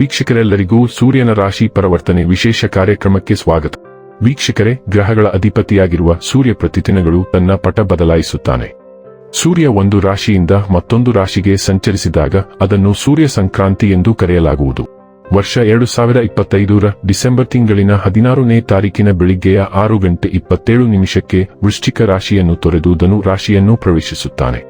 ವೀಕ್ಷಕರೆಲ್ಲರಿಗೂ ಸೂರ್ಯನ ರಾಶಿ ಪರಿವರ್ತನೆ ವಿಶೇಷ ಕಾರ್ಯಕ್ರಮಕ್ಕೆ ಸ್ವಾಗತ. ವೀಕ್ಷಕರೇ, ಗ್ರಹಗಳ ಅಧಿಪತಿಯಾಗಿರುವ ಸೂರ್ಯ ಪ್ರತಿದಿನಗಳು ತನ್ನ ಪಟ ಬದಲಾಯಿಸುತ್ತಾನೆ. ಸೂರ್ಯ ಒಂದು ರಾಶಿಯಿಂದ ಮತ್ತೊಂದು ರಾಶಿಗೆ ಸಂಚರಿಸಿದಾಗ ಅದನ್ನು ಸೂರ್ಯ ಸಂಕ್ರಾಂತಿ ಎಂದು ಕರೆಯಲಾಗುವುದು. ವರ್ಷ ಎರಡು ಸಾವಿರ ಇಪ್ಪತ್ತೈದರ ಡಿಸೆಂಬರ್ ತಿಂಗಳಿನ ಹದಿನಾರನೇ ತಾರೀಕಿನ ಬೆಳಿಗ್ಗೆಯ ಆರು ಗಂಟೆ ಇಪ್ಪತ್ತೇಳು ನಿಮಿಷಕ್ಕೆ ವೃಶ್ಚಿಕ ರಾಶಿಯನ್ನು ತೊರೆದು ಧನು ರಾಶಿಯನ್ನು ಪ್ರವೇಶಿಸುತ್ತಾನೆ.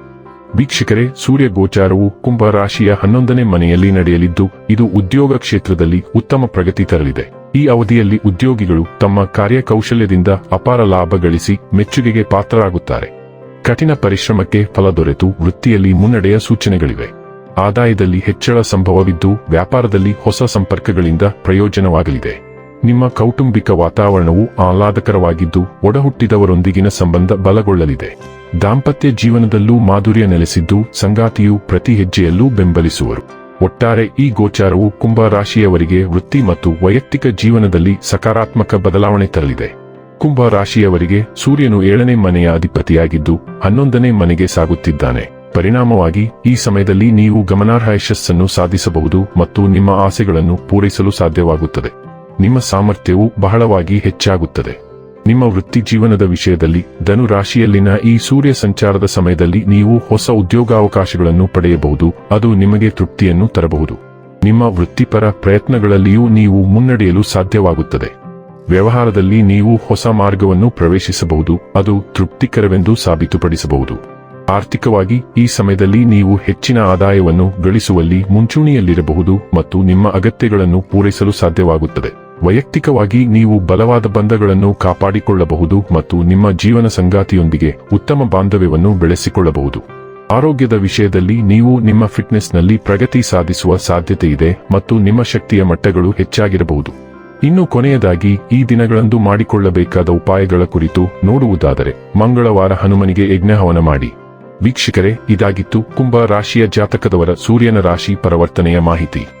ವೀಕ್ಷಕರೇ, ಸೂರ್ಯ ಗೋಚಾರವು ಕುಂಭ ರಾಶಿಯ ಹನ್ನೊಂದನೇ ಮನೆಯಲ್ಲಿ ನಡೆಯಲಿದ್ದು, ಇದು ಉದ್ಯೋಗ ಕ್ಷೇತ್ರದಲ್ಲಿ ಉತ್ತಮ ಪ್ರಗತಿ ತರಲಿದೆ. ಈ ಅವಧಿಯಲ್ಲಿ ಉದ್ಯೋಗಿಗಳು ತಮ್ಮ ಕಾರ್ಯಕೌಶಲ್ಯದಿಂದ ಅಪಾರ ಲಾಭ ಗಳಿಸಿ ಮೆಚ್ಚುಗೆಗೆ ಪಾತ್ರರಾಗುತ್ತಾರೆ. ಕಠಿಣ ಪರಿಶ್ರಮಕ್ಕೆ ಫಲ ದೊರೆತು ವೃತ್ತಿಯಲ್ಲಿ ಮುನ್ನಡೆಯ ಸೂಚನೆಗಳಿವೆ. ಆದಾಯದಲ್ಲಿ ಹೆಚ್ಚಳ ಸಂಭವವಿದ್ದು, ವ್ಯಾಪಾರದಲ್ಲಿ ಹೊಸ ಸಂಪರ್ಕಗಳಿಂದ ಪ್ರಯೋಜನವಾಗಲಿದೆ. ನಿಮ್ಮ ಕೌಟುಂಬಿಕ ವಾತಾವರಣವು ಆಹ್ಲಾದಕರವಾಗಿದ್ದು, ಒಡಹುಟ್ಟಿದವರೊಂದಿಗಿನ ಸಂಬಂಧ ಬಲಗೊಳ್ಳಲಿದೆ. ದಾಂಪತ್ಯ ಜೀವನದಲ್ಲೂ ಮಾಧುರ್ಯ ನೆಲೆಸಿದ್ದು ಸಂಗಾತಿಯು ಪ್ರತಿ ಹೆಜ್ಜೆಯಲ್ಲೂ ಬೆಂಬಲಿಸುವರು. ಒಟ್ಟಾರೆ ಈ ಗೋಚಾರವು ಕುಂಭ ರಾಶಿಯವರಿಗೆ ವೃತ್ತಿ ಮತ್ತು ವೈಯಕ್ತಿಕ ಜೀವನದಲ್ಲಿ ಸಕಾರಾತ್ಮಕ ಬದಲಾವಣೆ ತರಲಿದೆ. ಕುಂಭ ರಾಶಿಯವರಿಗೆ ಸೂರ್ಯನು ಏಳನೇ ಮನೆಯ ಅಧಿಪತಿಯಾಗಿದ್ದು ಹನ್ನೊಂದನೇ ಮನೆಗೆ ಸಾಗುತ್ತಿದ್ದಾನೆ. ಪರಿಣಾಮವಾಗಿ ಈ ಸಮಯದಲ್ಲಿ ನೀವು ಗಮನಾರ್ಹ ಯಶಸ್ಸನ್ನು ಸಾಧಿಸಬಹುದು ಮತ್ತು ನಿಮ್ಮ ಆಸೆಗಳನ್ನು ಪೂರೈಸಲು ಸಾಧ್ಯವಾಗುತ್ತದೆ. ನಿಮ್ಮ ಸಾಮರ್ಥ್ಯವು ಬಹಳವಾಗಿ ಹೆಚ್ಚಾಗುತ್ತದೆ. ನಿಮ್ಮ ವೃತ್ತಿ ಜೀವನದ ವಿಷಯದಲ್ಲಿ ಧನು ರಾಶಿಯಲ್ಲಿನ ಈ ಸೂರ್ಯ ಸಂಚಾರದ ಸಮಯದಲ್ಲಿ ನೀವು ಹೊಸ ಉದ್ಯೋಗಾವಕಾಶಗಳನ್ನು ಪಡೆಯಬಹುದು. ಅದು ನಿಮಗೆ ತೃಪ್ತಿಯನ್ನು ತರಬಹುದು. ನಿಮ್ಮ ವೃತ್ತಿಪರ ಪ್ರಯತ್ನಗಳಲ್ಲಿಯೂ ನೀವು ಮುನ್ನಡೆಯಲು ಸಾಧ್ಯವಾಗುತ್ತದೆ. ವ್ಯವಹಾರದಲ್ಲಿ ನೀವು ಹೊಸ ಮಾರ್ಗವನ್ನು ಪ್ರವೇಶಿಸಬಹುದು. ಅದು ತೃಪ್ತಿಕರವೆಂದು ಸಾಬೀತುಪಡಿಸಬಹುದು. ಆರ್ಥಿಕವಾಗಿ ಈ ಸಮಯದಲ್ಲಿ ನೀವು ಹೆಚ್ಚಿನ ಆದಾಯವನ್ನು ಗಳಿಸುವಲ್ಲಿ ಮುಂಚೂಣಿಯಲ್ಲಿರಬಹುದು ಮತ್ತು ನಿಮ್ಮ ಅಗತ್ಯಗಳನ್ನು ಪೂರೈಸಲು ಸಾಧ್ಯವಾಗುತ್ತದೆ. ವೈಯಕ್ತಿಕವಾಗಿ ನೀವು ಬಲವಾದ ಬಂಧಗಳನ್ನು ಕಾಪಾಡಿಕೊಳ್ಳಬಹುದು ಮತ್ತು ನಿಮ್ಮ ಜೀವನ ಸಂಗಾತಿಯೊಂದಿಗೆ ಉತ್ತಮ ಬಾಂಧವ್ಯವನ್ನು ಬೆಳೆಸಿಕೊಳ್ಳಬಹುದು. ಆರೋಗ್ಯದ ವಿಷಯದಲ್ಲಿ ನೀವು ನಿಮ್ಮ ಫಿಟ್ನೆಸ್ನಲ್ಲಿ ಪ್ರಗತಿ ಸಾಧಿಸುವ ಸಾಧ್ಯತೆ ಇದೆ ಮತ್ತು ನಿಮ್ಮ ಶಕ್ತಿಯ ಮಟ್ಟಗಳು ಹೆಚ್ಚಾಗಿರಬಹುದು. ಇನ್ನು ಕೊನೆಯದಾಗಿ, ಈ ದಿನಗಳಂದು ಮಾಡಿಕೊಳ್ಳಬೇಕಾದ ಉಪಾಯಗಳ ಕುರಿತು ನೋಡುವುದಾದರೆ, ಮಂಗಳವಾರ ಹನುಮನಿಗೆ ಯಜ್ಞಹವನ ಮಾಡಿ. ವೀಕ್ಷಕರೇ, ಇದಾಗಿತ್ತು ಕುಂಭ ರಾಶಿಯ ಜಾತಕದವರ ಸೂರ್ಯನ ರಾಶಿ ಪರಿವರ್ತನೆಯ ಮಾಹಿತಿ.